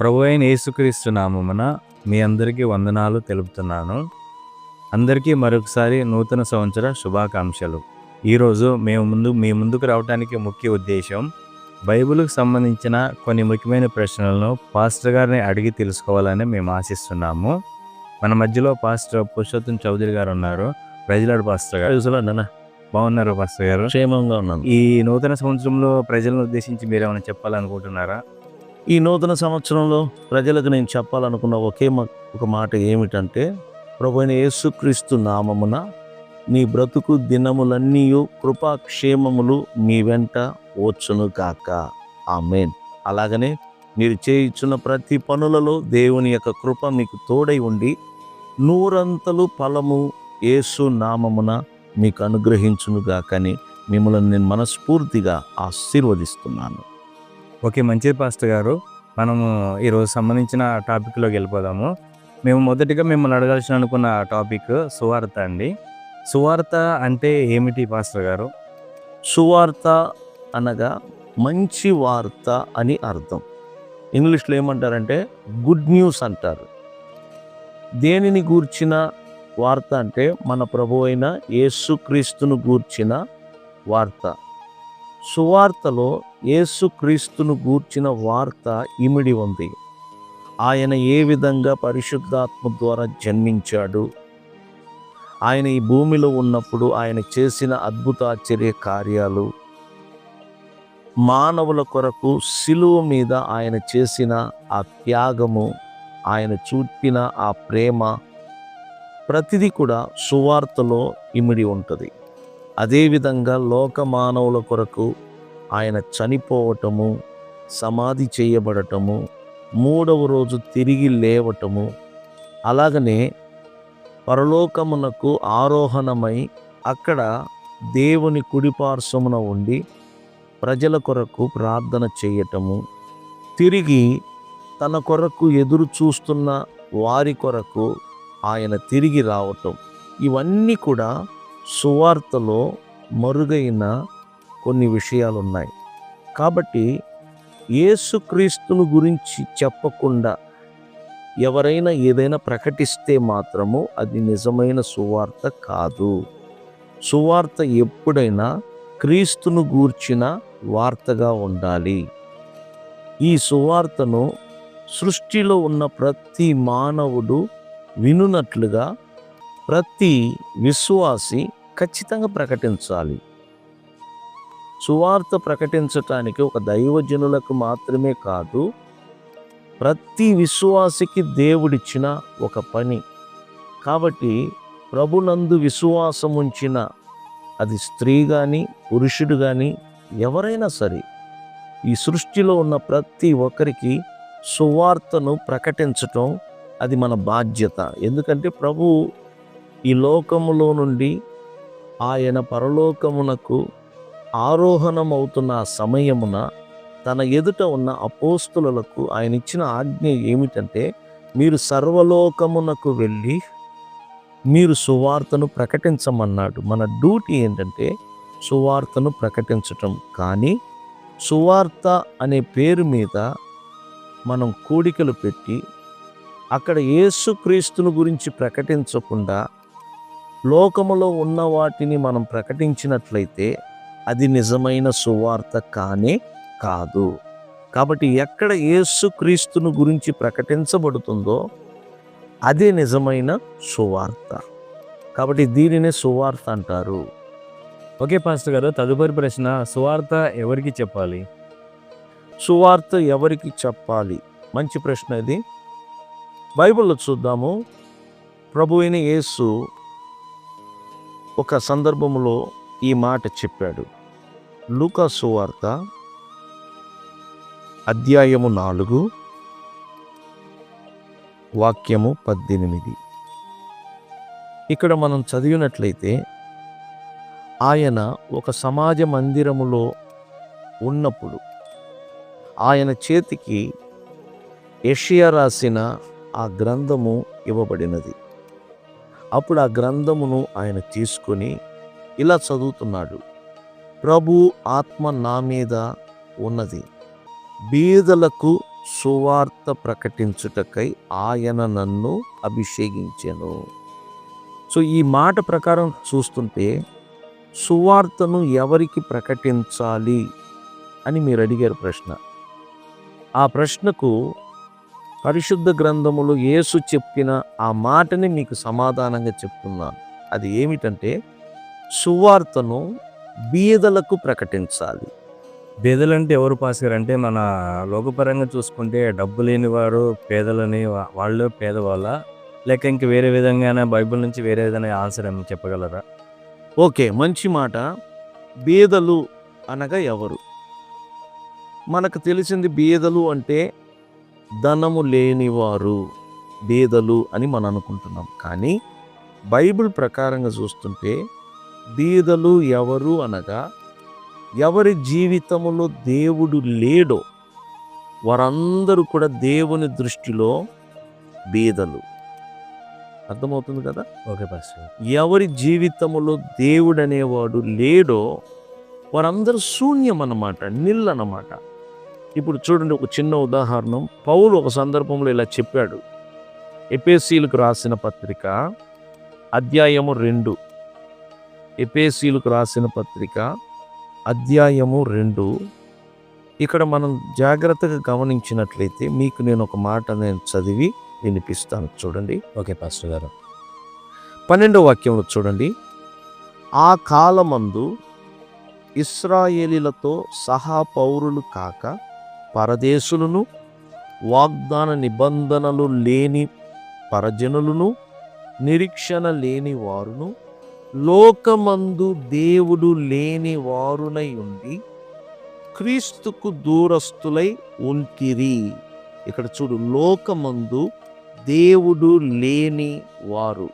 ప్రభు అయిన యేసుక్రీస్తు నామమున మీ అందరికీ వందనాలు తెలుపుతున్నాను. అందరికీ మరొకసారి నూతన సంవత్సర శుభాకాంక్షలు. ఈరోజు మేము ముందు మీ ముందుకు రావడానికి ముఖ్య ఉద్దేశం బైబిల్కి సంబంధించిన కొన్ని ముఖ్యమైన ప్రశ్నలను పాస్టర్ గారిని అడిగి తెలుసుకోవాలని మేము ఆశిస్తున్నాము. మన మధ్యలో పాస్టర్ పురుషోత్తం చౌదరి గారు ఉన్నారు. ప్రజలాడు పాస్టర్ గారు. బాగున్నారు పాస్టర్ గారు? క్షేమంగా ఉన్నాను. ఈ నూతన సంవత్సరంలో ప్రజలను ఉద్దేశించి మీరు ఏమైనా చెప్పాలనుకుంటున్నారా? ఈ నూతన సంవత్సరంలో ప్రజలకు నేను చెప్పాలనుకున్న ఒకే ఒక మాట ఏమిటంటే ప్రభుని యేసుక్రీస్తు నామమున నీ బ్రతుకు దినములన్నీ కృపాక్షేమములు మీ వెంట వచ్చును కాక ఆమెన్. అలాగనే మీరు చేయించున్న ప్రతి పనులలో దేవుని యొక్క కృప మీకు తోడై ఉండి నూరంతలు ఫలము యేసు నామమున మీకు అనుగ్రహించును గాకని మిమ్మల్ని నేను మనస్ఫూర్తిగా ఆశీర్వదిస్తున్నాను. ఓకే మంచిది పాస్టర్ గారు. మనము ఈరోజు సంబంధించిన టాపిక్లోకి వెళ్ళిపోదాము. మేము మొదటిగా మిమ్మల్ని అడగాల్సిన అనుకున్న టాపిక్ సువార్త అండి. సువార్త అంటే ఏమిటి పాస్టర్ గారు? సువార్త అనగా మంచి వార్త అని అర్థం. ఇంగ్లీష్లో ఏమంటారంటే గుడ్ న్యూస్ అంటారు. దేనిని గూర్చిన వార్త అంటే మన ప్రభు అయిన యేసుక్రీస్తును గూర్చిన వార్త. సువార్తలో యేసుక్రీస్తును గూర్చిన వార్త ఇమిడి ఉంది. ఆయన ఏ విధంగా పరిశుద్ధాత్మ ద్వారా జన్మించాడు? ఆయన ఈ భూమిలో ఉన్నప్పుడు ఆయన చేసిన అద్భుతాశ్చర్య కార్యాలు. మానవుల కొరకు సిలువ మీద ఆయన చేసిన ఆ త్యాగము ఆయన చూపిన ఆ ప్రేమ ప్రతిదీ కూడా సువార్తలో ఇమిడి ఉంటుంది. అదేవిధంగా లోక మానవుల కొరకు ఆయన చనిపోవటము సమాధి చేయబడటము మూడవ రోజు తిరిగి లేవటము అలాగనే పరలోకమునకు ఆరోహణమై అక్కడ దేవుని కుడిపార్శ్వమున ఉండి ప్రజల కొరకు ప్రార్థన చేయటము తిరిగి తన కొరకు ఎదురు చూస్తున్న వారి కొరకు ఆయన తిరిగి రావటం. ఇవన్నీ కూడా సువార్తలో మరుగైన కొన్ని విషయాలు ఉన్నాయి కాబట్టి యేసుక్రీస్తును గురించి చెప్పకుండా ఎవరైనా ఏదైనా ప్రకటిస్తే మాత్రము అది నిజమైన సువార్త కాదు. సువార్త ఎప్పుడైనా క్రీస్తును గూర్చిన వార్తగా ఉండాలి. ఈ సువార్తను సృష్టిలో ఉన్న ప్రతి మానవుడు వినునట్లుగా ప్రతి విశ్వాసి ఖచ్చితంగా ప్రకటించాలి. సువార్త ప్రకటించటానికి ఒక దైవజనులకు మాత్రమే కాదు ప్రతి విశ్వాసికి దేవుడిచ్చిన ఒక పని. కాబట్టి ప్రభునందు విశ్వాసం ఉంచిన అది స్త్రీ కానీ పురుషుడు కానీ ఎవరైనా సరే ఈ సృష్టిలో ఉన్న ప్రతి ఒక్కరికి సువార్తను ప్రకటించటం అది మన బాధ్యత. ఎందుకంటే ప్రభు ఈ లోకములో నుండి ఆయన పరలోకమునకు ఆరోహణం అవుతున్న సమయమున తన ఎదుట ఉన్న అపోస్తులకు ఆయన ఇచ్చిన ఆజ్ఞ ఏమిటంటే మీరు సర్వలోకమునకు వెళ్ళి మీరు సువార్తను ప్రకటించమన్నాడు. మన డ్యూటీ ఏంటంటే సువార్తను ప్రకటించటం. కానీ సువార్త అనే పేరు మీద మనం కూడికలు పెట్టి అక్కడ యేసుక్రీస్తును గురించి ప్రకటించకుండా లోకములో ఉన్న వాటిని మనం ప్రకటించినట్లయితే అది నిజమైన సువార్త కానే కాదు. కాబట్టి ఎక్కడ యేసుక్రీస్తును గురించి ప్రకటించబడుతుందో అదే నిజమైన సువార్త. కాబట్టి దీనినే సువార్త అంటారు. ఓకే పాస్టర్ గారు తదుపరి ప్రశ్న సువార్త ఎవరికి చెప్పాలి? సువార్త ఎవరికి చెప్పాలి? మంచి ప్రశ్న ఇది. బైబిల్లో చూద్దాము. ప్రభు అయిన యేసు ఒక సందర్భంలో ఈ మాట చెప్పాడు. లూకా సువార్త అధ్యాయము నాలుగు వాక్యము పద్దెనిమిది. ఇక్కడ మనం చదివినట్లయితే ఆయన ఒక సమాజ మందిరములో ఉన్నప్పుడు ఆయన చేతికి ఎషియా రాసిన ఆ గ్రంథము ఇవ్వబడినది. అప్పుడు ఆ గ్రంథమును ఆయన తీసుకొని ఇలా చదువుతున్నాడు. ప్రభు ఆత్మ నా మీద ఉన్నది. బీదలకు సువార్త ప్రకటించుటకై ఆయన నన్ను అభిషేకించాను. సో ఈ మాట ప్రకారం చూస్తుంటే సువార్తను ఎవరికి ప్రకటించాలి అని మీరు అడిగారు ప్రశ్న. ఆ ప్రశ్నకు పరిశుద్ధ గ్రంథములో యేసు చెప్పిన ఆ మాటని మీకు సమాధానంగా చెప్తున్నాను. అది ఏమిటంటే సువార్తను బీదలకు ప్రకటించాలి. పేదలంటే ఎవరు పాస్గారు అంటే మన లోకపరంగా చూసుకుంటే డబ్బు లేని వారు పేదలని వాళ్ళు పేదవాళ్ళ? లేక ఇంక వేరే విధంగానే బైబిల్ నుంచి వేరే విధంగా ఆన్సర్ ఏమైనా చెప్పగలరా? ఓకే మంచి మాట. బీదలు అనగా ఎవరు? మనకు తెలిసింది బీదలు అంటే ధనము లేనివారు బీదలు అని మనం అనుకుంటున్నాం. కానీ బైబిల్ ప్రకారంగా చూస్తుంటే బీదలు ఎవరు అనగా ఎవరి జీవితములో దేవుడు లేడో వారందరూ కూడా దేవుని దృష్టిలో బీదలు. అర్థమవుతుంది కదా? Okay pastor. ఎవరి జీవితములో దేవుడు అనేవాడు లేడో వారందరూ శూన్యం అన్నమాట నిల్ అన్నమాట ఇప్పుడు చూడండి ఒక చిన్న ఉదాహరణ. పౌలు ఒక సందర్భంలో ఇలా చెప్పాడు. ఎపేసీలకు రాసిన పత్రిక అధ్యాయము రెండు. ఎపేసీలకు రాసిన పత్రిక అధ్యాయము రెండు. ఇక్కడ మనం జాగ్రత్తగా గమనించినట్లయితే మీకు నేను ఒక మాట నేను చదివి వినిపిస్తాను. చూడండి. ఓకే పాస్టర్ గారు. పన్నెండవ వాక్యంలో చూడండి. ఆ కాలమందు ఇస్రాయేలీలతో సహా పౌరులు కాక పరదేశులను వాగ్దాన నిబంధనలు లేని పరజనులను నిరీక్షణ లేని వారును లోకమందు దేవుడు లేని వారునై ఉండి క్రీస్తుకు దూరస్తులై ఉంటిరి. ఇక్కడ చూడు లోకమందు దేవుడు లేని వారు.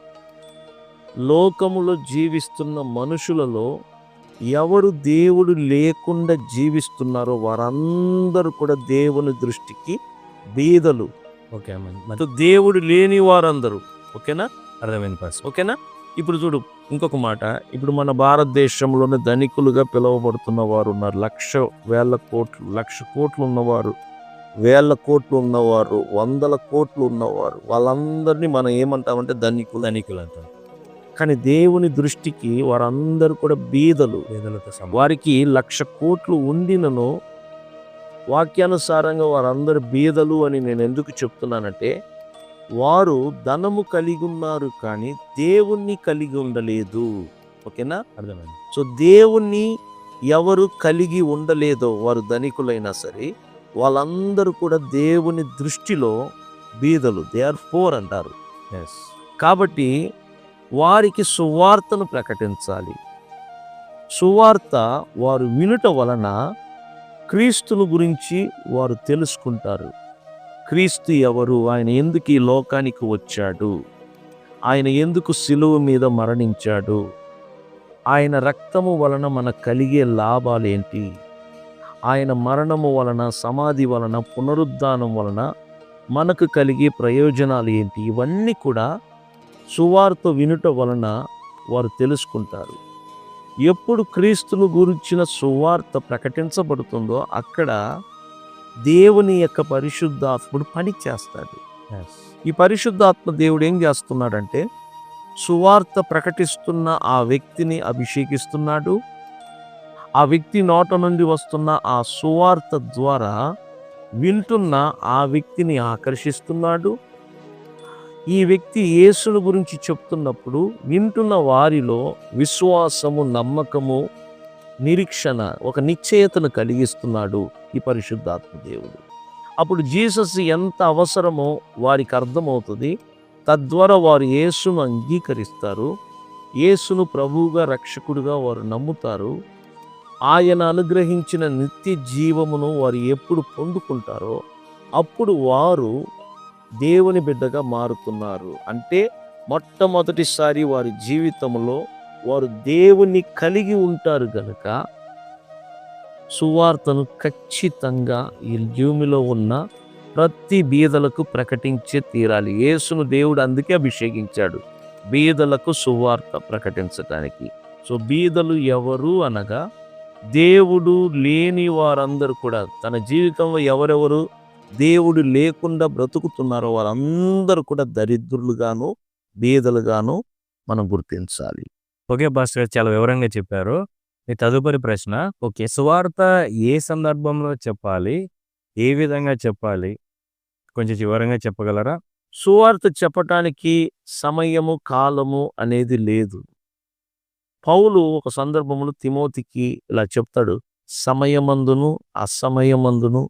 లోకములో జీవిస్తున్న మనుషులలో ఎవరు దేవుడు లేకుండా జీవిస్తున్నారో వారందరూ కూడా దేవుని దృష్టికి బీదలు. ఓకే దేవుడు లేని వారందరూ. ఓకేనా? అర్థమైంది ఓకేనా? ఇప్పుడు చూడు ఇంకొక మాట. ఇప్పుడు మన భారతదేశంలోనే ధనికులుగా పిలువబడుతున్న వారు ఉన్నారు. లక్ష వేల కోట్లు లక్ష కోట్లు ఉన్నవారు వేల కోట్లు ఉన్నవారు వందల కోట్లు ఉన్నవారు. వాళ్ళందరినీ మనం ఏమంటామంటే ధనికులు ధనికులు అంటారు కానీ దేవుని దృష్టికి వారందరూ కూడా బీదలు. వారికి లక్ష కోట్లు ఉండినను వాక్యానుసారంగా వారందరు బీదలు అని నేను ఎందుకు చెప్తున్నానంటే వారు ధనము కలిగి ఉన్నారు కానీ దేవుణ్ణి కలిగి ఉండలేదు. ఓకేనా? అర్థమైంది. సో దేవుణ్ణి ఎవరు కలిగి ఉండలేదో వారు ధనికులైనా సరే వాళ్ళందరూ కూడా దేవుని దృష్టిలో బీదలు. దే ఆర్ ఫోర్ అంటారు. ఎస్ కాబట్టి వారికి సువార్తను ప్రకటించాలి. సువార్త వారు వినుట వలన క్రీస్తును గురించి వారు తెలుసుకుంటారు. క్రీస్తు ఎవరు? ఆయన ఎందుకు ఈ లోకానికి వచ్చాడు? ఆయన ఎందుకు సిలువ మీద మరణించాడు? ఆయన రక్తము వలన మనకు కలిగే లాభాలేంటి? ఆయన మరణము వలన సమాధి వలన పునరుద్ధానం వలన మనకు కలిగే ప్రయోజనాలు ఏంటి? ఇవన్నీ కూడా సువార్త వినుట వలన వారు తెలుసుకుంటారు. ఎప్పుడు క్రీస్తును గురించిన సువార్త ప్రకటించబడుతుందో అక్కడ దేవుని యొక్క పరిశుద్ధాత్ముడు పని చేస్తాడు. ఈ పరిశుద్ధాత్మ దేవుడు ఏం చేస్తున్నాడంటే సువార్త ప్రకటిస్తున్న ఆ వ్యక్తిని అభిషేకిస్తున్నాడు. ఆ వ్యక్తి నోట నుండి వస్తున్న ఆ సువార్త ద్వారా వింటున్న ఆ వ్యక్తిని ఆకర్షిస్తున్నాడు. ఈ వ్యక్తి యేసును గురించి చెప్తున్నప్పుడు వింటున్న వారిలో విశ్వాసము నమ్మకము నిరీక్షణ ఒక నిశ్చయతను కలిగిస్తున్నాడు ఈ పరిశుద్ధాత్మ దేవుడు. అప్పుడు జీసస్ ఎంత అవసరమో వారికి అర్థమవుతుంది. తద్వారా వారు యేసును అంగీకరిస్తారు. యేసును ప్రభువుగా రక్షకుడిగా వారు నమ్ముతారు. ఆయన అనుగ్రహించిన నిత్య జీవమును వారు ఎప్పుడు పొందుకుంటారో అప్పుడు వారు దేవుని బిడ్డగా మారుతున్నారు. అంటే మొట్టమొదటిసారి వారి జీవితంలో వారు దేవుని కలిగి ఉంటారు గనుక సువార్తను ఖచ్చితంగా ఈ భూమిలో ఉన్న ప్రతి బీదలకు ప్రకటించే తీరాలి. యేసును దేవుడు అందుకే అభిషేకించాడు. బీదలకు సువార్త ప్రకటించడానికి సో బీదలు ఎవరు అనగా దేవుడు లేని వారందరూ కూడా తన జీవితంలో ఎవరెవరు దేవుడు లేకుండా బ్రతుకుతున్నారో వారందరూ కూడా దరిద్రులుగాను బీదలుగాను మనం గుర్తించాలి. ఓకే పాస్టర్ గారు చాలా వివరంగా చెప్పారు. మీ తదుపరి ప్రశ్న ఓకే సువార్త ఏ సందర్భంలో చెప్పాలి? ఏ విధంగా చెప్పాలి? కొంచెం వివరంగా చెప్పగలరా? సువార్త చెప్పటానికి సమయము కాలము అనేది లేదు. పౌలు ఒక సందర్భంలో తిమోతికి ఇలా చెప్తాడు సమయమందును అసమయమందును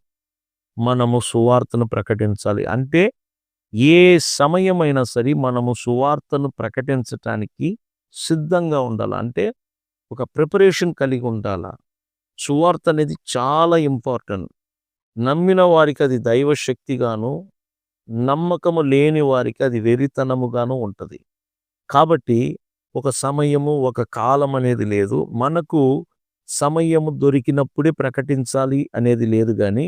మనము సువార్తను ప్రకటించాలి. అంటే ఏ సమయమైనా సరే మనము సువార్తను ప్రకటించటానికి సిద్ధంగా ఉండాలా. అంటే ఒక ప్రిపరేషన్ కలిగి ఉండాలా. సువార్త అనేది చాలా ఇంపార్టెంట్. నమ్మిన వారికి అది దైవ శక్తిగాను నమ్మకము లేని వారికి అది వెరితనముగాను ఉంటుంది. కాబట్టి ఒక సమయము ఒక కాలం అనేది లేదు. మనకు సమయము దొరికినప్పుడే ప్రకటించాలి అనేది లేదు కానీ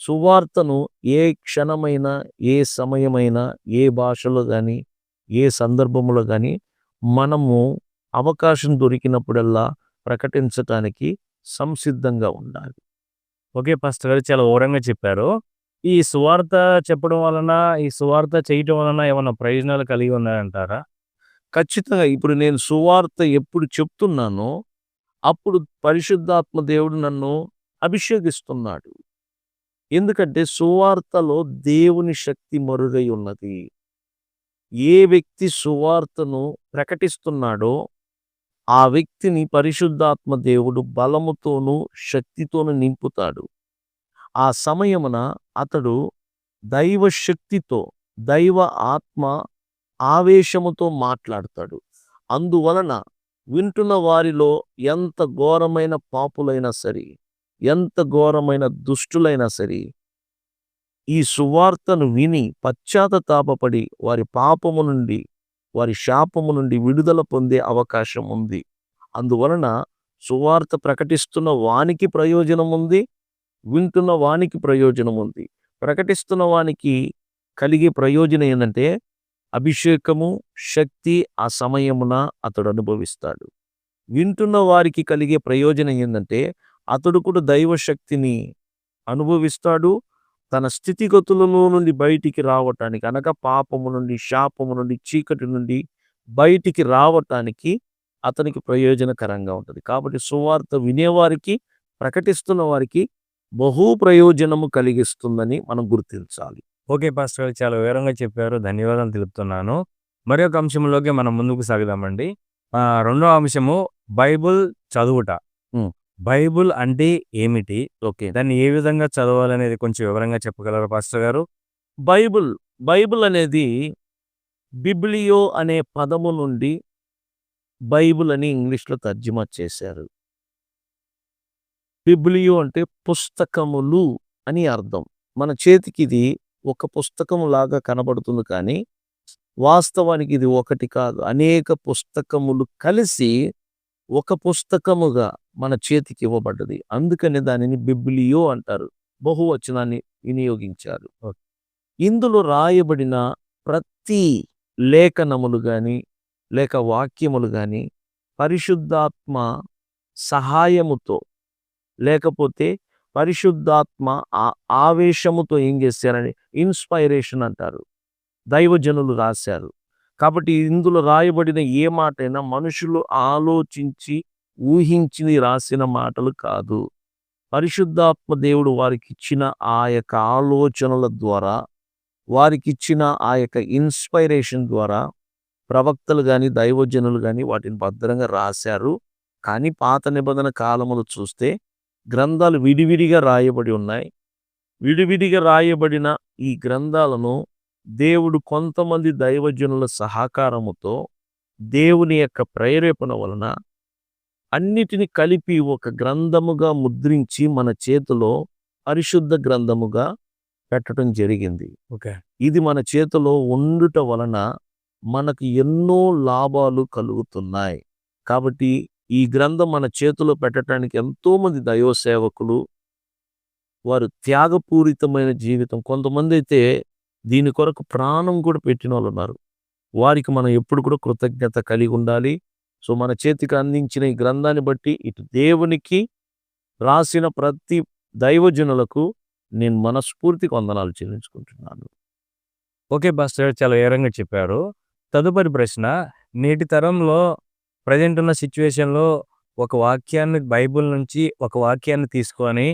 సువార్తను ఏ క్షణమైనా ఏ సమయమైనా ఏ భాషలో కానీ ఏ సందర్భంలో కానీ మనము అవకాశం దొరికినప్పుడల్లా ప్రకటించటానికి సంసిద్ధంగా ఉండాలి. ఓకే పాస్టర్ గారు చాలా వివరంగా చెప్పారు. ఈ సువార్త చెప్పడం వలన ఈ సువార్త చేయటం వలన ఏమైనా ప్రయోజనాలు కలిగి ఉన్నాయంటారా? ఖచ్చితంగా. ఇప్పుడు నేను సువార్త ఎప్పుడు చెప్తున్నానో అప్పుడు పరిశుద్ధాత్మ దేవుడు నన్ను అభిషేకిస్తున్నాడు. ఎందుకంటే సువార్తలో దేవుని శక్తి మరుగై ఉన్నది. ఏ వ్యక్తి సువార్తను ప్రకటిస్తున్నాడో ఆ వ్యక్తిని పరిశుద్ధాత్మ దేవుడు బలముతోనూ శక్తితోనూ నింపుతాడు. ఆ సమయమున అతడు దైవ శక్తితో దైవ ఆత్మ ఆవేశముతో మాట్లాడతాడు. అందువలన వింటున్న వారిలో ఎంత ఘోరమైన పాపులైనా సరే ఎంత ఘోరమైన దుష్టులైనా సరే ఈ సువార్తను విని పశ్చాత్తాపపడి వారి పాపము నుండి వారి శాపము నుండి విడుదల పొందే అవకాశం ఉంది. అందువలన సువార్త ప్రకటిస్తున్న వానికి ప్రయోజనం ఉంది వింటున్న వానికి ప్రయోజనం ఉంది. ప్రకటిస్తున్న వానికి కలిగే ప్రయోజనం ఏంటంటే అభిషేకము శక్తి ఆ సమయమున అతడు అనుభవిస్తాడు. వింటున్న వారికి కలిగే ప్రయోజనం ఏంటంటే అతడు కూడా దైవ శక్తిని అనుభవిస్తాడు తన స్థితిగతులలో నుండి బయటికి రావటానికి అనగా పాపము నుండి శాపము నుండి చీకటి నుండి బయటికి రావటానికి అతనికి ప్రయోజనకరంగా ఉంటుంది. కాబట్టి సువార్త వినేవారికి ప్రకటిస్తున్న వారికి బహు ప్రయోజనము కలిగిస్తుందని మనం గుర్తించాలి. ఓకే పాస్టర్ గారు చాలా వివరంగా చెప్పారు. ధన్యవాదాలు తెలుపుతున్నాను. మరి ఒక అంశంలోకి మనం ముందుకు సాగుదామండి. రెండో అంశము బైబుల్ చదువుట. బైబుల్ అంటే ఏమిటి? ఓకే. దాన్ని ఏ విధంగా చదవాలనేది కొంచెం వివరంగా చెప్పగలరా పాస్టర్ గారు? బైబుల్ బైబిల్ అనేది బిబ్లియో అనే పదము నుండి బైబిల్ అని ఇంగ్లీష్లో తర్జుమా చేశారు. బిబ్లియో అంటే పుస్తకములు అని అర్థం. మన చేతికి ఇది ఒక పుస్తకం లాగా కనబడుతుంది కానీ వాస్తవానికి ఇది ఒకటి కాదు. అనేక పుస్తకములు కలిసి ఒక పుస్తకముగా మన చేతికి ఇవ్వబడ్డది. అందుకని దానిని బిబ్లియో అంటారు. బహువచనాన్ని వినియోగించారు. ఇందులో రాయబడిన ప్రతి లేఖనములు గాని లేక వాక్యములు గాని పరిశుద్ధాత్మ సహాయముతో లేకపోతే పరిశుద్ధాత్మ ఆ- ఆవేశముతో ఏం చేశారని ఇన్స్పైరేషన్ అంటారు. దైవజనులు రాశారు. కాబట్టి ఇందులో రాయబడిన ఏ మాటైనా మనుషులు ఆలోచించి ఊహించి రాసిన మాటలు కాదు. పరిశుద్ధాత్మ దేవుడు వారికి ఇచ్చిన ఆ యొక్క ఆలోచనల ద్వారా వారికి ఇచ్చిన ఆ యొక్క ఇన్స్పైరేషన్ ద్వారా ప్రవక్తలు కానీ దైవజనులు కానీ వాటిని భద్రంగా రాశారు. కానీ పాత నిబంధన కాలములు చూస్తే గ్రంథాలు విడివిడిగా రాయబడి ఉన్నాయి. విడివిడిగా రాయబడిన ఈ గ్రంథాలను దేవుడు కొంతమంది దైవజనుల సహకారముతో దేవుని యొక్క ప్రేరేపణ వలన అన్నిటిని కలిపి ఒక గ్రంథముగా ముద్రించి మన చేతిలో పరిశుద్ధ గ్రంథముగా పెట్టడం జరిగింది. ఓకే. ఇది మన చేతిలో ఉండుట వలన మనకు ఎన్నో లాభాలు కలుగుతున్నాయి. కాబట్టి ఈ గ్రంథం మన చేతిలో పెట్టడానికి ఎంతో మంది దైవ సేవకులు వారు త్యాగపూరితమైన జీవితం కొంతమంది అయితే దీని కొరకు ప్రాణం కూడా పెట్టిన వాళ్ళు ఉన్నారు. వారికి మనం ఎప్పుడు కూడా కృతజ్ఞత కలిగి ఉండాలి. సో మన చేతికి అందించిన ఈ గ్రంథాన్ని బట్టి ఇటు దేవునికి రాసిన ప్రతి దైవజనులకు నేను మనస్ఫూర్తికి వందనాలు చెల్లించుకుంటున్నాను. ఓకే బాస్టర్ చాలా వివరంగా చెప్పారు. తదుపరి ప్రశ్న నేటి తరంలో ప్రజెంట్ ఉన్న సిచ్యువేషన్లో ఒక వాక్యాన్ని బైబిల్ నుంచి ఒక వాక్యాన్ని తీసుకొని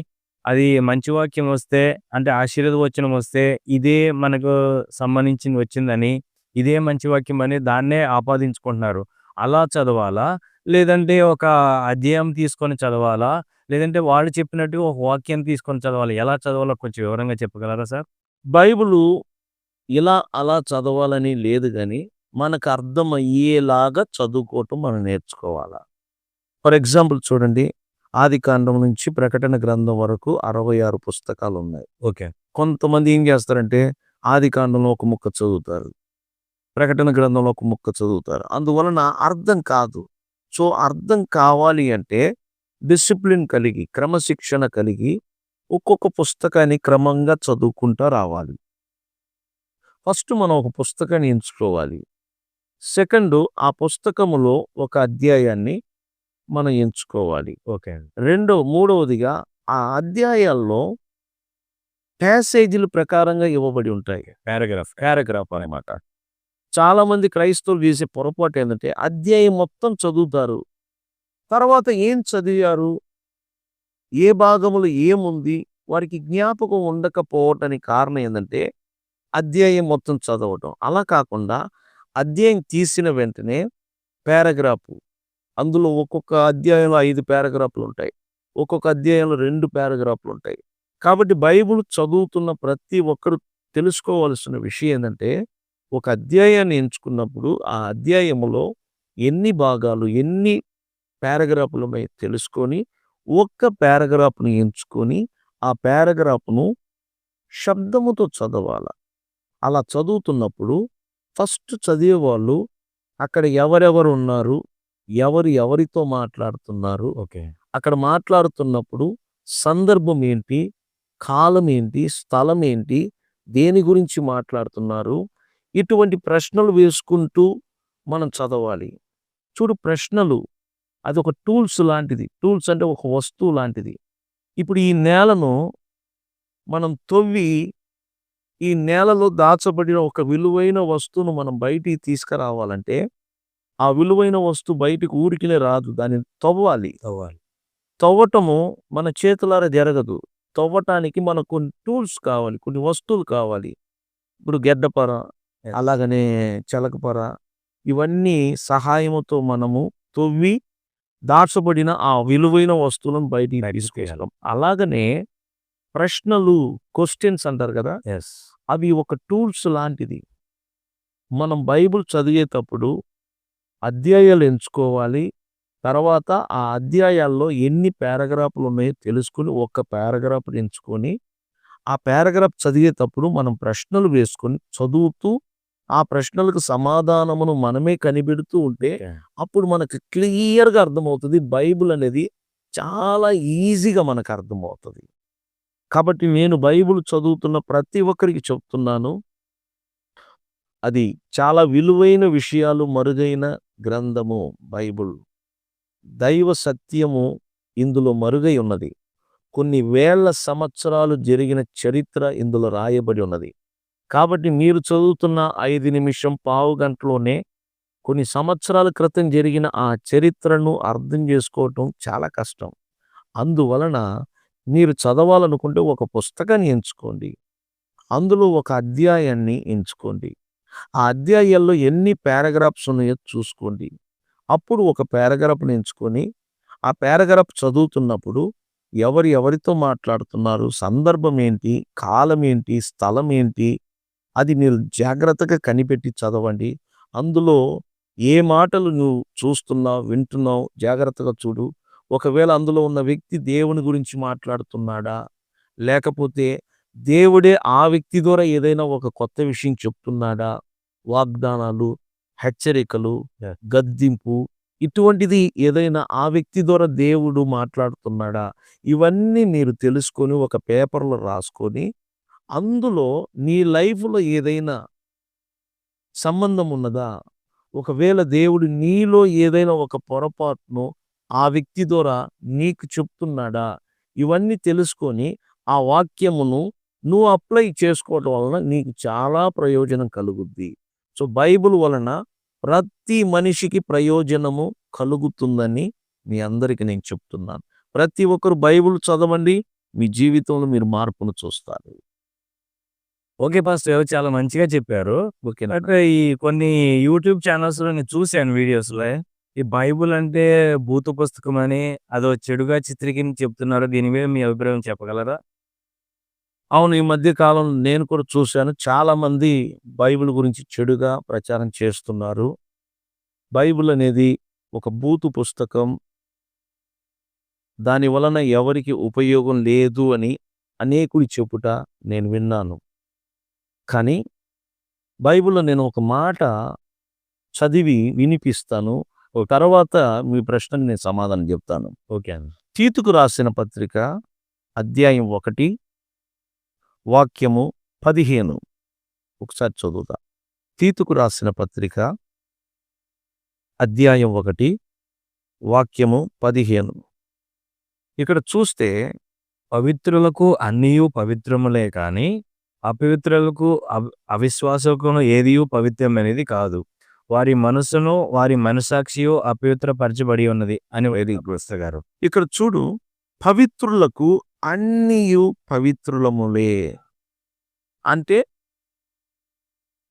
అది మంచి వాక్యం వస్తే అంటే ఆశీర్వచనం వస్తే ఇదే మనకు సంబంధించింది వచ్చిందని ఇదే మంచి వాక్యం అని దాన్నే ఆపాదించుకుంటున్నారు. అలా చదవాలా? లేదంటే ఒక అధ్యాయం తీసుకొని చదవాలా? లేదంటే వాళ్ళు చెప్పినట్టు ఒక వాక్యం తీసుకొని చదవాలి? ఎలా చదవాలో కొంచెం వివరంగా చెప్పగలరా సార్? బైబిలు ఇలా అలా చదవాలని లేదు కానీ మనకు అర్థమయ్యేలాగా చదువుకోవటం మనం నేర్చుకోవాలా? ఫర్ ఎగ్జాంపుల్ చూడండి ఆది కాండం నుంచి ప్రకటన గ్రంథం వరకు అరవై ఆరు పుస్తకాలు ఉన్నాయి ఓకే. కొంతమంది ఏం చేస్తారంటే ఆది కాండంలో ఒక ముక్క చదువుతారు. ప్రకటన గ్రంథంలో ఒక ముక్క చదువుతారు. అందువలన అర్థం కాదు. సో అర్థం కావాలి అంటే డిసిప్లిన్ కలిగి క్రమశిక్షణ కలిగి ఒక్కొక్క పుస్తకాన్ని క్రమంగా చదువుకుంటూ రావాలి. ఫస్ట్ మనం ఒక పుస్తకాన్ని ఎంచుకోవాలి. సెకండ్ ఆ పుస్తకములో ఒక అధ్యాయాన్ని మనం ఎంచుకోవాలి. ఓకే రెండో మూడవదిగా ఆ అధ్యాయాల్లో ప్యాసేజీల ప్రకారంగా ఇవ్వబడి ఉంటాయి. పారాగ్రాఫ్ పారాగ్రాఫ్ అనమాట చాలా మంది క్రైస్తవులు చేసే పొరపాటు ఏంటంటే అధ్యాయం మొత్తం చదువుతారు. తర్వాత ఏం చదివారు? ఏ భాగములో ఏముంది? వారికి జ్ఞాపకం ఉండకపోవటానికి కారణం ఏంటంటే అధ్యాయం మొత్తం చదవటం. అలా కాకుండా అధ్యాయం తీసిన వెంటనే పారాగ్రాఫ్ అందులో ఒక్కొక్క అధ్యాయంలో ఐదు పారాగ్రాఫ్లు ఉంటాయి ఒక్కొక్క అధ్యాయంలో రెండు పారాగ్రాఫ్లు ఉంటాయి కాబట్టి బైబిల్ చదువుతున్న ప్రతి ఒక్కరు తెలుసుకోవాల్సిన విషయం ఏంటంటే ఒక అధ్యాయాన్ని ఎంచుకున్నప్పుడు ఆ అధ్యాయములో ఎన్ని భాగాలు ఎన్ని పారాగ్రాఫ్లు తెలుసుకొని ఒక్క పారాగ్రాఫ్ను ఎంచుకొని ఆ పారాగ్రాఫ్ను శబ్దముతో చదవాలి. అలా చదువుతున్నప్పుడు ఫస్ట్ చదివే వాళ్ళు అక్కడ ఎవరెవరు ఉన్నారు ఎవరు ఎవరితో మాట్లాడుతున్నారు? ఓకే. అక్కడ మాట్లాడుతున్నప్పుడు సందర్భం ఏంటి? కాలం ఏంటి? స్థలం ఏంటి? దేని గురించి మాట్లాడుతున్నారు? ఇటువంటి ప్రశ్నలు వేసుకుంటూ మనం చదవాలి. చూడు ప్రశ్నలు అది ఒక టూల్స్ లాంటిది. టూల్స్ అంటే ఒక వస్తువు లాంటిది. ఇప్పుడు ఈ నేలను మనం తవ్వి ఈ నేలలో దాచబడిన ఒక విలువైన వస్తువును మనం బయటికి తీసుకురావాలంటే ఆ విలువైన వస్తువు బయటికి ఊరికినే రాదు. దాన్ని తవ్వాలి. చదవాలి తవ్వటము మన చేతులారా జరగదు. తవ్వటానికి మనకు కొన్ని టూల్స్ కావాలి. కొన్ని వస్తువులు కావాలి. ఇప్పుడు గెడ్డపర. అలాగనే చెలకపర ఇవన్నీ సహాయముతో మనము తవ్వి దాచబడిన ఆ విలువైన వస్తువులను బయటికి తీసుకొస్తాం. అలాగనే ప్రశ్నలు క్వశ్చన్స్ అంటారు కదా? ఎస్ అవి ఒక టూల్స్ లాంటిది. మనం బైబిల్ చదివేటప్పుడు అధ్యాయాలు ఎంచుకోవాలి. తర్వాత ఆ అధ్యాయాల్లో ఎన్ని పారాగ్రాఫ్లు ఉన్నాయో తెలుసుకుని ఒక్క పారాగ్రాఫ్ ఎంచుకొని ఆ పారాగ్రాఫ్ చదివేటప్పుడు మనం ప్రశ్నలు వేసుకొని చదువుతూ ఆ ప్రశ్నలకు సమాధానమును మనమే కనిపెడుతూ ఉంటే. అప్పుడు మనకు క్లియర్గా అర్థమవుతుంది. బైబిల్ అనేది చాలా ఈజీగా మనకు అర్థమవుతుంది. కాబట్టి నేను బైబిల్ చదువుతున్న ప్రతి ఒక్కరికి చెప్తున్నాను. అది చాలా విలువైన విషయాలు మరుగైన గ్రంథము బైబిల్. దైవ సత్యము ఇందులో మరుగై ఉన్నది. కొన్ని వేల సంవత్సరాలు జరిగిన చరిత్ర ఇందులో రాయబడి ఉన్నది. కాబట్టి మీరు చదువుతున్న ఐదు నిమిషం పావు గంటలోనే కొన్ని సంవత్సరాల క్రితం జరిగిన ఆ చరిత్రను అర్థం చేసుకోవటం చాలా కష్టం. అందువలన మీరు చదవాలనుకుంటే ఒక పుస్తకాన్ని ఎంచుకోండి. అందులో ఒక అధ్యాయాన్ని ఎంచుకోండి. ఆ అధ్యాయాల్లో ఎన్ని పారాగ్రాఫ్స్ ఉన్నాయో చూసుకోండి. అప్పుడు ఒక పారాగ్రాఫ్ని ఎంచుకొని ఆ పారాగ్రాఫ్ చదువుతున్నప్పుడు ఎవరు ఎవరితో మాట్లాడుతున్నారు సందర్భం ఏంటి కాలం ఏంటి స్థలం ఏంటి అది మీరు జాగ్రత్తగా కనిపెట్టి చదవండి. అందులో ఏ మాటలు నువ్వు చూస్తున్నావు వింటున్నావు జాగ్రత్తగా చూడు. ఒకవేళ అందులో ఉన్న వ్యక్తి దేవుని గురించి మాట్లాడుతున్నాడా లేకపోతే దేవుడే ఆ వ్యక్తి ద్వారా ఏదైనా ఒక కొత్త విషయం చెప్తున్నాడా? వాగ్దానాలు హెచ్చరికలు. గద్దింపు ఇటువంటిది ఏదైనా ఆ వ్యక్తి ద్వారా దేవుడు మాట్లాడుతున్నాడా? ఇవన్నీ మీరు తెలుసుకొని ఒక పేపర్లో రాసుకొని అందులో నీ లైఫ్లో ఏదైనా సంబంధం ఉన్నదా? ఒకవేళ దేవుడు నీలో ఏదైనా ఒక పొరపాటును ఆ వ్యక్తి ద్వారా నీకు చెప్తున్నాడా? ఇవన్నీ తెలుసుకొని ఆ వాక్యమును నువ్వు అప్లై చేసుకోవటం వలన నీకు చాలా ప్రయోజనం కలుగుద్ది. సో బైబిల్ వలన ప్రతి మనిషికి ప్రయోజనము కలుగుతుందని మీ అందరికీ నేను చెప్తున్నాను. ప్రతి ఒక్కరు బైబిల్ చదవండి మీ జీవితంలో మీరు మార్పును చూస్తారు. ఓకే పాస్టర్ గారు చాలా మంచిగా చెప్పారు. ఓకేనా అంటే ఈ కొన్ని యూట్యూబ్ ఛానల్స్లో నేను చూశాను వీడియోస్లో. ఈ బైబుల్ అంటే భూత పుస్తకం అని అదో చెడుగా చిత్రీకరించి చెప్తున్నారు దీని మీద మీ అభిప్రాయం చెప్పగలరా? అవును. ఈ మధ్య కాలం నేను కూడా చూశాను. చాలా మంది బైబిల్ గురించి చెడుగా ప్రచారం చేస్తున్నారు. బైబిల్ అనేది ఒక బూతు పుస్తకం. దాని వలన ఎవరికి ఉపయోగం లేదు అని అనేకుడి చెప్పుట నేను విన్నాను. కానీ బైబిల్లో నేను ఒక మాట చదివి వినిపిస్తాను. తర్వాత మీ ప్రశ్నకి నేను సమాధానం చెప్తాను. ఓకే అండి. తీతుకు రాసిన పత్రిక అధ్యాయం ఒకటి వాక్యము పదిహేను. ఒకసారి చదువుతా. తీతుకు రాసిన పత్రిక అధ్యాయం ఒకటి వాక్యము పదిహేను. ఇక్కడ చూస్తే పవిత్రులకు అన్నీయు పవిత్రములే కానీ అపవిత్రులకు అవి అవిశ్వాసకును ఏదియు పవిత్రమైనది కాదు. వారి మనసును వారి మనసాక్షియు అపవిత్రపరచబడి ఉన్నది అని వెరీ గారు? ఇక్కడ చూడు పవిత్రులకు అన్నీయు పవిత్రులములే అంటే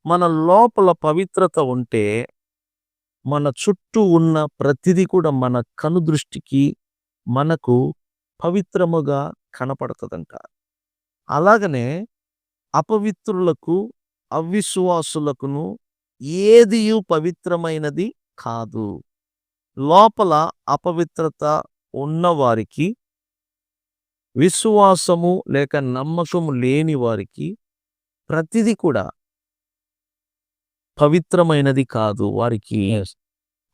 మన లోపల పవిత్రత ఉంటే మన చుట్టూ ఉన్న ప్రతిదీ కూడా మన కనుదృష్టికి మనకు పవిత్రముగా కనపడుతుందంట. అలాగనే అపవిత్రులకు అవిశ్వాసులకును ఏదియు పవిత్రమైనది కాదు. లోపల అపవిత్రత ఉన్నవారికి విశ్వాసము లేక నమ్మకము లేని వారికి ప్రతిదీ కూడా పవిత్రమైనది కాదు. వారికి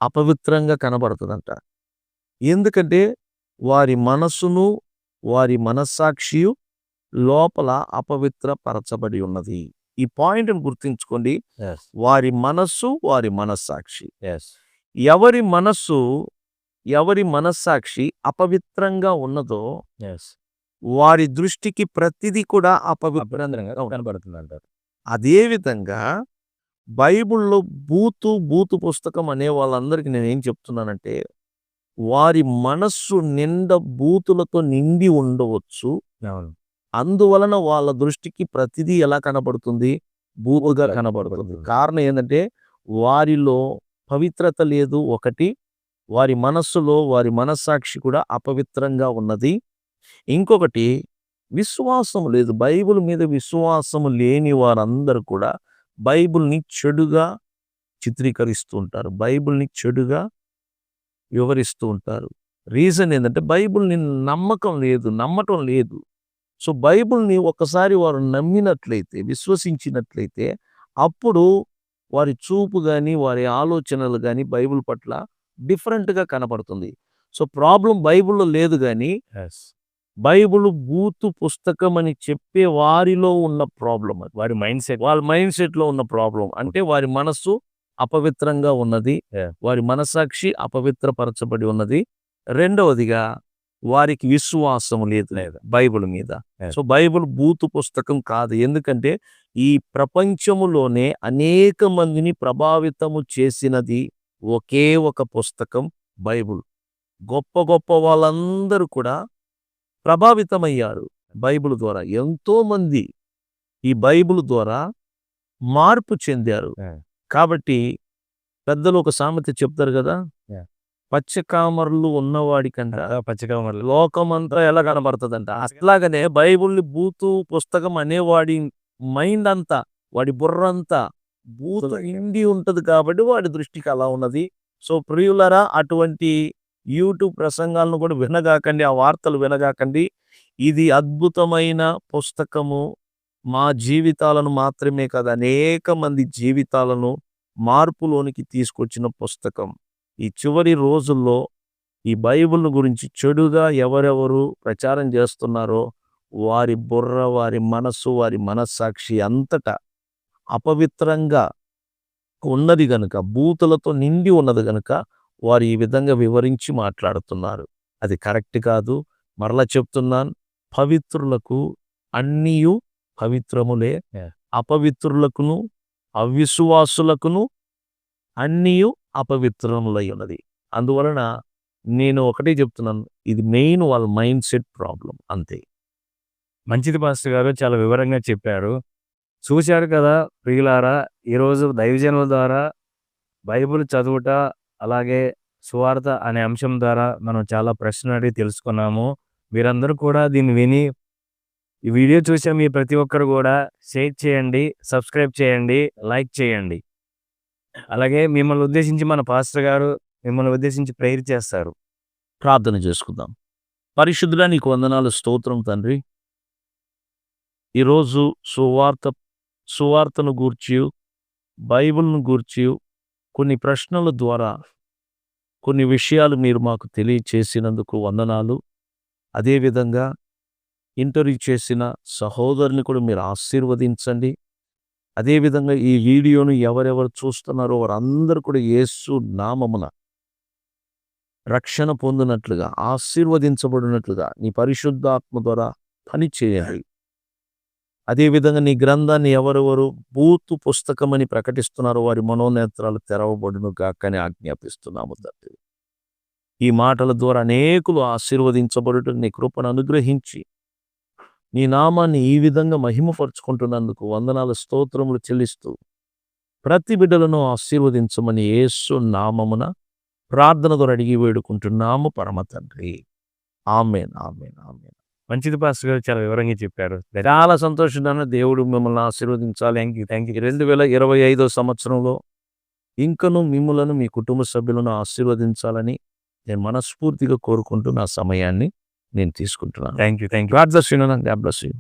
అపవిత్రంగా కనబడుతుందంట. ఎందుకంటే వారి మనస్సును వారి మనస్సాక్షియు లోపల అపవిత్రపరచబడి ఉన్నది. ఈ పాయింట్ని గుర్తుంచుకోండి. వారి మనస్సు వారి మనస్సాక్షి. ఎవరి మనస్సు ఎవరి మనస్సాక్షి అపవిత్రంగా ఉన్నదో వారి దృష్టికి ప్రతిదీ కూడా అపవిత్రంగా ఉంటుంది. కనబడుతుంది అంటారు అదే విధంగా బైబిల్లో బూతు బూతు పుస్తకం అనే వాళ్ళందరికీ నేను ఏం చెప్తున్నానంటే వారి మనస్సు నిండా బూతులతో నిండి ఉండవచ్చు. అందువలన వాళ్ళ దృష్టికి ప్రతిదీ ఎలా కనబడుతుంది? బూతుగా కనబడుతుంది. కారణం ఏంటంటే వారిలో పవిత్రత లేదు ఒకటి వారి మనస్సులో వారి మనస్సాక్షి కూడా అపవిత్రంగా ఉన్నది. ఇంకొకటి విశ్వాసం లేదు. బైబిల్ మీద విశ్వాసం లేని వారందరూ కూడా బైబిల్ని చెడుగా చిత్రీకరిస్తూ ఉంటారు బైబిల్ని చెడుగా వివరిస్తూ ఉంటారు రీజన్ ఏంటంటే బైబిల్ని నమ్మకం లేదు నమ్మటం లేదు. సో బైబిల్ని ఒకసారి వారు నమ్మినట్లయితే విశ్వసించినట్లయితే అప్పుడు వారి చూపు కానీ వారి ఆలోచనలు కానీ బైబిల్ పట్ల డిఫరెంట్గా కనపడుతుంది. సో ప్రాబ్లం బైబిల్లో లేదు కానీ బైబిల్ బూతు పుస్తకం అని చెప్పే వారిలో ఉన్న ప్రాబ్లం అది. వారి మైండ్ సెట్ వాళ్ళ మైండ్ సెట్లో ఉన్న ప్రాబ్లం అంటే వారి మనస్సు అపవిత్రంగా ఉన్నది. వారి మనసాక్షి అపవిత్రపరచబడి ఉన్నది. రెండవదిగా వారికి విశ్వాసం లేదు లేదు. బైబిల్ మీద. సో బైబిల్ బూతు పుస్తకం కాదు. ఎందుకంటే ఈ ప్రపంచములోనే అనేక మందిని ప్రభావితము చేసినది ఒకే ఒక పుస్తకం బైబిల్. గొప్ప గొప్ప వాళ్ళందరూ కూడా ప్రభావితమయ్యారు బైబిల్ ద్వారా. ఎంతో మంది ఈ బైబిల్ ద్వారా మార్పు చెందారు. కాబట్టి పెద్దలు ఒక సామెత చెప్తారు కదా. పచ్చకామర్లు ఉన్నవాడికంట మరి లోకమంతా ఎలా కనబడుతుందంట? అట్లాగనే బైబిల్ని బూతు పుస్తకం అనేవాడి మైండ్ అంతా వాడి బుర్ర అంతా బూతు నిండి ఉంటది కాబట్టి వాడి దృష్టికి అలా ఉన్నది. సో ప్రియులరా అటువంటి యూట్యూబ్ ప్రసంగాలను కూడా వినగాకండి ఆ వార్తలు వినగాకండి. ఇది అద్భుతమైన పుస్తకము. మా జీవితాలను మాత్రమే కాదు అనేక మంది జీవితాలను మార్పులోనికి తీసుకొచ్చిన పుస్తకం. ఈ చివరి రోజుల్లో ఈ బైబిల్ గురించి చెడుగా ఎవరెవరు ప్రచారం చేస్తున్నారో వారి బుర్ర వారి మనస్సు వారి మనస్సాక్షి అంతటా అపవిత్రంగా ఉన్నది గనుక బూతులతో నిండి ఉన్నది గనుక వారు ఈ విధంగా వివరించి మాట్లాడుతున్నారు. అది కరెక్ట్ కాదు. మరలా చెప్తున్నాను. పవిత్రులకు అన్నీయు పవిత్రములే. అపవిత్రులకును అవిశ్వాసులకును అన్నీయు అపవిత్రములై ఉన్నది అందువలన నేను ఒకటే చెప్తున్నాను. ఇది మెయిన్ వాళ్ళ మైండ్ సెట్ ప్రాబ్లం అంతే. మంచిది పాస్టర్ గారు చాలా వివరంగా చెప్పారు. చూశారు కదా ప్రియులారా ఈరోజు దైవజనుల ద్వారా బైబిల్ చదువుట అలాగే సువార్త అనే అంశం ద్వారా మనం చాలా ప్రశ్నలు అడిగి తెలుసుకున్నాము. మీరందరూ కూడా దీన్ని విని ఈ వీడియో చూసే మీ ప్రతి ఒక్కరు కూడా షేర్ చేయండి సబ్స్క్రైబ్ చేయండి లైక్ చేయండి. అలాగే మిమ్మల్ని ఉద్దేశించి మన పాస్టర్ గారు మిమ్మల్ని ఉద్దేశించి ప్రేయర్ చేస్తారు. ప్రార్థన చేసుకుందాం. పరిశుద్ధుడా నీకు వందనాలు స్తోత్రం తండ్రి. ఈరోజు సువార్త సువార్తను గూర్చి బైబిల్ను గూర్చి కొన్ని ప్రశ్నల ద్వారా కొన్ని విషయాలు మీరు మాకు తెలియచేసినందుకు వందనాలు. అదేవిధంగా ఇంటర్వ్యూ చేసిన సహోదరుని కూడా మీరు ఆశీర్వదించండి. అదేవిధంగా ఈ వీడియోను ఎవరెవరు చూస్తున్నారో వారందరూ కూడా యేసు నామమున రక్షణ పొందినట్లుగా ఆశీర్వదించబడినట్లుగా నీ పరిశుద్ధాత్మ ద్వారా పని చేయాలి. అదేవిధంగా నీ గ్రంథాన్ని ఎవరెవరు బూతు పుస్తకమని ప్రకటిస్తున్నారో వారి మనోనేత్రాలు తెరవబడును గాకని ఆజ్ఞాపిస్తున్నాము తండ్రి. ఈ మాటల ద్వారా అనేకులు ఆశీర్వదించబడుట నీ కృపను అనుగ్రహించి నీ నామాన్ని ఈ విధంగా మహిమపరుచుకుంటున్నందుకు వందనాల స్తోత్రములు చెల్లిస్తూ ప్రతి బిడ్డలను ఆశీర్వదించమని యేసు నామమున ప్రార్థన ద్వారా అడిగి వేడుకుంటున్నాము పరమ తండ్రి. Amen amen amen. మంచిది పాస్టర్ గారు చాలా వివరంగా చెప్పారు. చాలా సంతోషంగా దేవుడు మిమ్మల్ని ఆశీర్వదించాలి. Thank you thank you. రెండు వేల ఇరవై ఐదో సంవత్సరంలో ఇంకను మిమ్మలను మీ కుటుంబ సభ్యులను ఆశీర్వదించాలని నేను మనస్ఫూర్తిగా కోరుకుంటూ నా సమయాన్ని నేను తీసుకుంటున్నాను. Thank you thank you. God bless you God bless you.